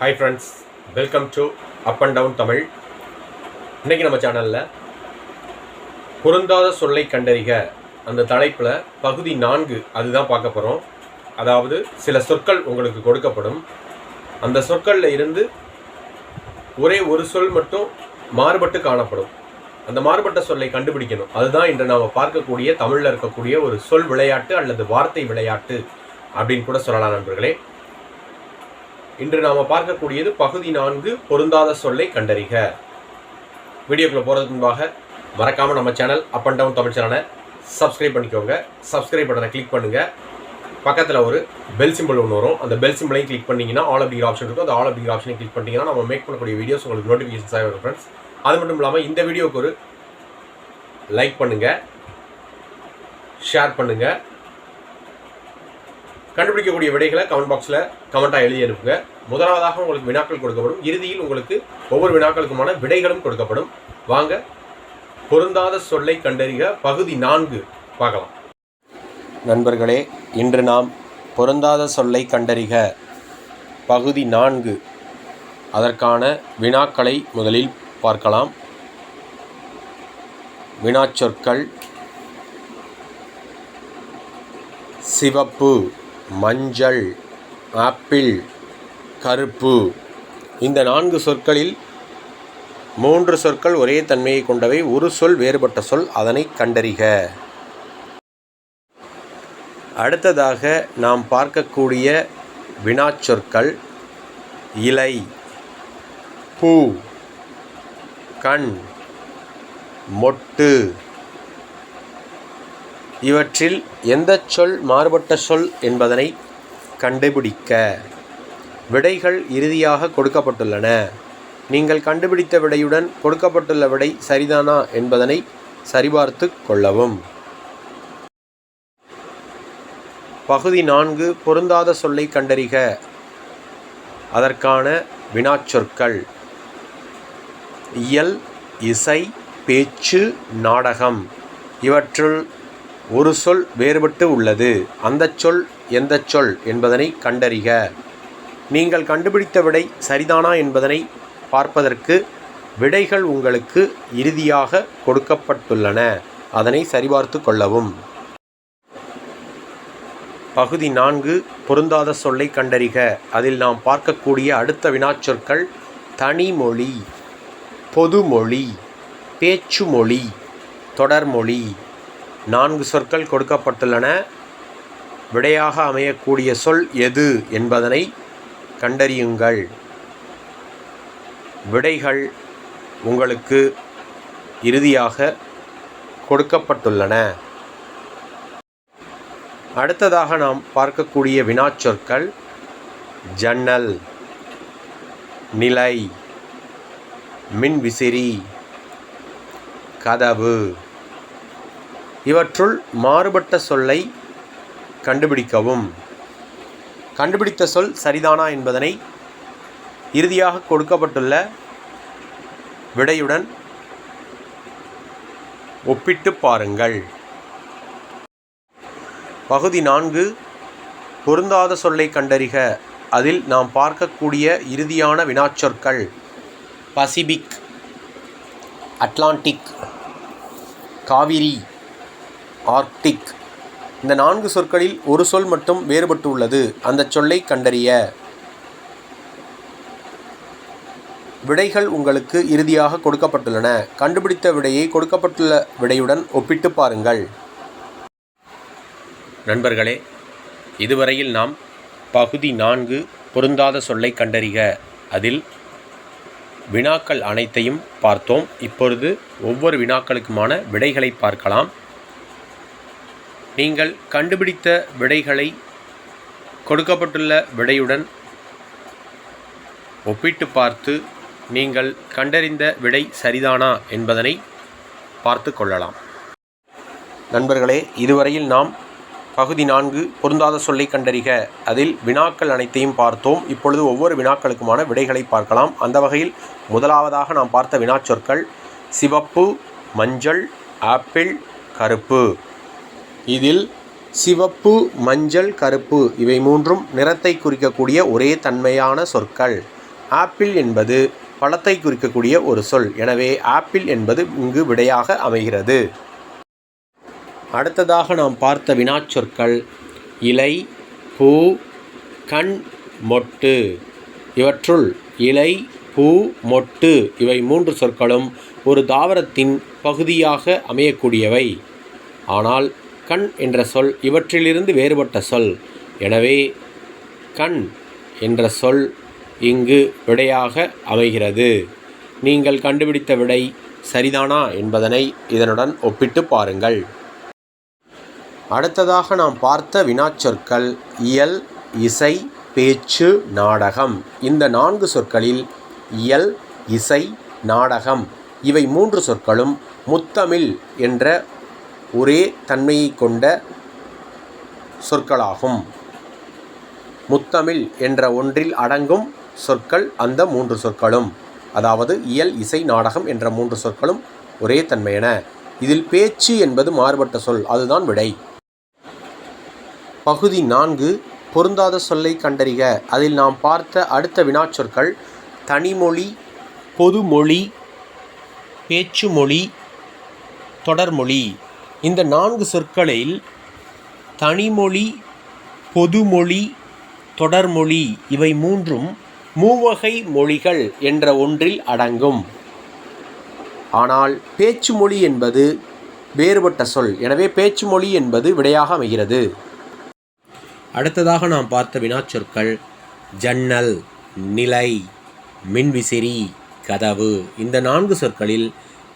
Hi friends welcome to up and down Tamil இன்றைக்கி நம்ம சேனலில் பொருந்தாத சொல்லை கண்டறிக. அந்த தலைப்பில் பகுதி நான்கு அதுதான் பார்க்க போகிறோம் அதாவது சில சொற்கள் உங்களுக்கு கொடுக்கப்படும். அந்த சொற்களில் இருந்து ஒரே ஒரு சொல் மட்டும் மாறுபட்டு காணப்படும். அந்த மாறுபட்ட சொல்லை கண்டுபிடிக்கணும். அதுதான் இன்று நாம் பார்க்கக்கூடிய தமிழில் இருக்கக்கூடிய ஒரு சொல் விளையாட்டு அல்லது வார்த்தை விளையாட்டு அப்படின்னு கூட சொல்லலாம் நண்பர்களே. இன்று நாம் பார்க்கக்கூடியது பகுதி நான்கு பொருந்தாத சொல்லை கண்டறிக. வீடியோக்குள்ளே போகிறதுக்கு முன்பாக மறக்காமல் நம்ம channel up and down Tamil சேனலை சப்ஸ்கிரைப் பண்ணிக்கோங்க. சப்ஸ்கிரைப் பட்டனை கிளிக் பண்ணுங்கள் பக்கத்தில் ஒரு பெல் சிம்பிள் ஒன்று வரும். அந்த பெல் சிம்பிளையும் கிளிக் பண்ணிங்கன்னா ஆல் அப்படிங்கிற ஆப்ஷன் இருக்கும். அந்த ஆல் அப்படிங்கிற ஆப்ஷனை கிளிக் பண்ணிங்கன்னா நம்ம மேக் பண்ணக்கூடிய வீடியோஸ் உங்களுக்கு நோட்டிஃபிகேஷன்ஸ் ஆகி ஃப்ரெண்ட்ஸ் அது மட்டும் இல்லாமல் இந்த வீடியோவுக்கு ஒரு லைக் பண்ணுங்கள் ஷேர் பண்ணுங்கள் கண்டுபிடிக்கக்கூடிய விடைகளை கமெண்ட் பாக்ஸில் கமெண்ட்டாக எழுதி அனுப்புங்க. முதலாவதாக உங்களுக்கு வினாக்கள் கொடுக்கப்படும். இறுதியில் உங்களுக்கு ஒவ்வொரு வினாக்களுக்குமான விடைகளும் கொடுக்கப்படும். வாங்க பொருந்தாத சொல்லை கண்டறிக. பகுதி நான்கு பார்க்கலாம். நண்பர்களே இன்று நாம் பொருந்தாத சொல்லை கண்டறிக. பகுதி நான்கு. அதற்கான வினாக்களை முதலில் பார்க்கலாம். வினாச்சொற்கள். சிவப்பு மஞ்சள் ஆப்பிள் கருப்பு. இந்த நான்கு சொற்களில் மூன்று சொற்கள் ஒரே தன்மையை கொண்டவை ஒரு சொல் வேறுபட்ட சொல் அதனை கண்டறிக. அடுத்ததாக நாம் பார்க்கக்கூடிய வினாச்சொற்கள் இலை பூ கண் மொட்டு. இவற்றில் எந்த சொல் மாறுபட்ட சொல் என்பதனை கண்டுபிடிக்க. விடைகள் இறுதியாக கொடுக்கப்பட்டுள்ளன. நீங்கள் கண்டுபிடித்த விடையுடன் கொடுக்கப்பட்டுள்ள விடை சரிதானா என்பதனை சரிபார்த்து கொள்ளவும். பகுதி நான்கு பொருந்தாத சொல்லை கண்டறிக. அதற்கான வினாச்சொற்கள். இயல் இசை பேச்சு நாடகம். இவற்றுள் ஒரு சொல் வேறுபட்டு உள்ளது. அந்த சொல் எந்த சொல் என்பதனை கண்டறிக. நீங்கள் கண்டுபிடித்த விடை சரிதானா என்பதனை பார்ப்பதற்கு விடைகள் உங்களுக்கு இறுதியாக கொடுக்கப்பட்டுள்ளன. அதனை சரிபார்த்து கொள்ளவும். பகுதி நான்கு பொருந்தாத சொல்லை கண்டறிக. அதில் நாம் பார்க்கக்கூடிய அடுத்த வினாச்சொற்கள் தனிமொழி பொதுமொழி பேச்சுமொழி தொடர்மொழி. நான்கு சொற்கள் கொடுக்கப்பட்டுள்ளன. விடையாக அமையக்கூடிய சொல் எது என்பதனை கண்டறியுங்கள். விடைகள் உங்களுக்கு இறுதியாக கொடுக்கப்பட்டுள்ளன. அடுத்ததாக நாம் பார்க்கக்கூடிய வினாச்சொற்கள் ஜன்னல் நிலை மின்விசிறி கதவு இவற்றுள் மாறுபட்ட சொல்லை கண்டுபிடிக்கவும். கண்டுபிடித்த சொல் சரிதானா என்பதனை இறுதியாக கொடுக்கப்பட்டுள்ள விடையுடன் ஒப்பிட்டு பாருங்கள். பகுதி நான்கு பொருந்தாத சொல்லை கண்டறிக. அதில் நாம் பார்க்கக்கூடிய இறுதியான வினாச்சொற்கள் பசிபிக் அட்லாண்டிக் காவிரி ஆர்க்டிக் இந்த நான்கு சொற்களில் ஒரு சொல் மட்டும் வேறுபட்டு உள்ளது அந்த சொல்லை கண்டறிய. விடைகள் உங்களுக்கு இறுதியாக கொடுக்கப்பட்டுள்ளன. கண்டுபிடித்த விடையை கொடுக்கப்பட்டுள்ள விடையுடன் ஒப்பிட்டு பாருங்கள். நண்பர்களே இதுவரையில் நாம் பகுதி நான்கு பொருந்தாத சொல்லை கண்டறிக. அதில் வினாக்கள் அனைத்தையும் பார்த்தோம். இப்பொழுது ஒவ்வொரு வினாக்களுக்குமான விடைகளை பார்க்கலாம். நீங்கள் கண்டுபிடித்த விடைகளை கொடுக்கப்பட்டுள்ள விடையுடன் ஒப்பிட்டு பார்த்து நீங்கள் கண்டறிந்த விடை சரிதானா என்பதனை பார்த்து கொள்ளலாம். நண்பர்களே இதுவரையில் நாம் பகுதி நான்கு பொருந்தாத சொல்லை கண்டறிக. அதில் வினாக்கள் அனைத்தையும் பார்த்தோம். இப்பொழுது ஒவ்வொரு வினாக்களுக்குமான விடைகளை பார்க்கலாம். அந்த வகையில் முதலாவதாக நாம் பார்த்த வினாச்சொற்கள் சிவப்பு மஞ்சள் ஆப்பிள் கருப்பு. இதில் சிவப்பு மஞ்சள் கருப்பு இவை மூன்றும் நிறத்தை குறிக்கக்கூடிய ஒரே தன்மையான சொற்கள். ஆப்பிள் என்பது பழத்தை குறிக்கக்கூடிய ஒரு சொல். எனவே ஆப்பிள் என்பது இங்கு விடையாக அமைகிறது. அடுத்ததாக நாம் பார்த்த வினாச்சொற்கள். இலை பூ கண் மொட்டு. இவற்றுள் இலை பூ மொட்டு இவை மூன்று சொற்களும் ஒரு தாவரத்தின் பகுதியாக அமையக்கூடியவை. ஆனால் கண் என்ற சொல் இவற்றிலிருந்து வேறுபட்ட சொல். எனவே கண் என்ற சொல் இங்கு விடையாக அமைகிறது. நீங்கள் கண்டுபிடித்த விடை சரிதானா என்பதனை இதனுடன் ஒப்பிட்டு பாருங்கள். அடுத்ததாக நாம் பார்த்த வினாச்சொற்கள் இயல் இசை பேச்சு நாடகம். இந்த நான்கு சொற்களில் இயல் இசை நாடகம் இவை மூன்று சொற்களும் முத்தமிழ் என்ற ஒரே தன்மையை கொண்ட சொற்களாகும். முத்தமிழ் என்ற ஒன்றில் அடங்கும் சொற்கள் அந்த மூன்று சொற்களும். அதாவது இயல் இசை நாடகம் என்ற மூன்று சொற்களும் ஒரே தன்மையன. இதில் பேச்சு என்பது மாறுபட்ட சொல் அதுதான் விடை. பகுதி நான்கு பொருந்தாத சொல்லை கண்டறிக. அதில் நாம் பார்த்த அடுத்த வினாச்சொற்கள் தனிமொழி பொதுமொழி பேச்சுமொழி தொடர்மொழி. இந்த நான்கு சொற்களில் தனிமொழி பொதுமொழி தொடர்மொழி இவை மூன்றும் மூவகை மொழிகள் என்ற ஒன்றில் அடங்கும். ஆனால் பேச்சு மொழி என்பது வேறுபட்ட சொல். எனவே பேச்சு மொழி என்பது விடையாக அமைகிறது. அடுத்ததாக நாம் பார்த்த வினாச்சொற்கள் ஜன்னல் நிலை மின்விசிறி கதவு. இந்த நான்கு சொற்களில்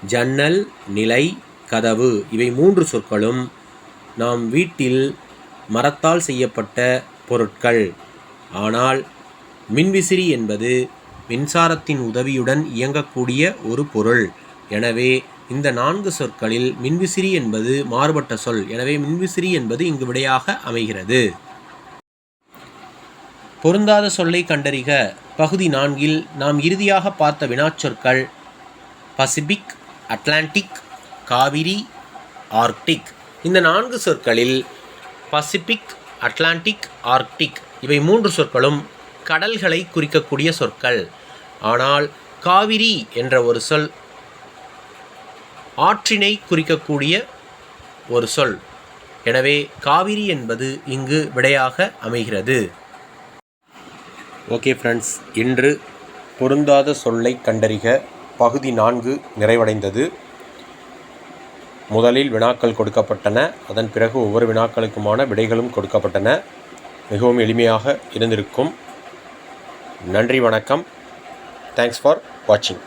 ஜன்னல் நிலை கதவு. இவை மூன்று சொற்களும் நாம் வீட்டில் மரத்தால் செய்யப்பட்ட பொருட்கள். ஆனால் மின்விசிறி என்பது மின்சாரத்தின் உதவியுடன் இயங்கக்கூடிய ஒரு பொருள். எனவே இந்த நான்கு சொற்களில் மின்விசிறி என்பது மாறுபட்ட சொல். எனவே மின்விசிறி என்பது இங்கு விடையாக அமைகிறது. பொருந்தாத சொல்லை கண்டறிக. பகுதி நான்கில் நாம் இறுதியாக பார்த்த வினாச்சொற்கள் பசிபிக் அட்லாண்டிக் காவிரி ஆர்க்டிக். இந்த நான்கு சொற்களில் பசிபிக் அட்லாண்டிக் ஆர்க்டிக். இவை மூன்று சொற்களும் கடல்களை குறிக்கக்கூடிய சொற்கள். ஆனால் காவிரி என்ற ஒரு சொல் ஆற்றினை குறிக்கக்கூடிய ஒரு சொல். எனவே காவிரி என்பது இங்கு விடையாக அமைகிறது. ஓகே ஃப்ரெண்ட்ஸ் இன்று பொருந்தாத சொல்லை கண்டறிக. பகுதி நான்கு நிறைவடைந்தது. முதலில் வினாக்கள் கொடுக்கப்பட்டன. அதன் பிறகு ஒவ்வொரு வினாக்களுக்குமான விடைகளும் கொடுக்கப்பட்டன. மிகவும் எளிமையாக இருந்திருக்கும். நன்றி வணக்கம். தேங்க்ஸ் ஃபார் வாட்சிங்